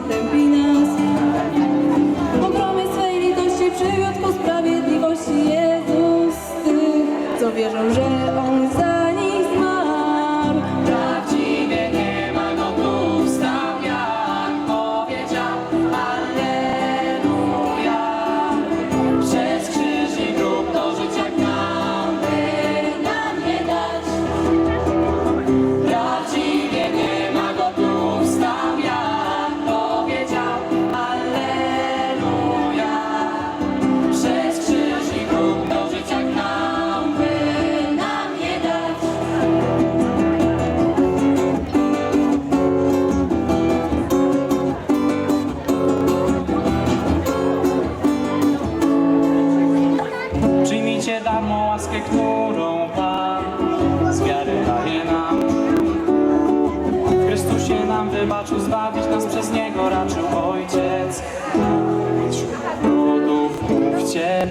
tempinas darmo łaskę, którą Pan z wiary daje nam. W Chrystusie nam wybaczył, zbawić nas przez Niego raczył Ojciec. Rodów mówcie.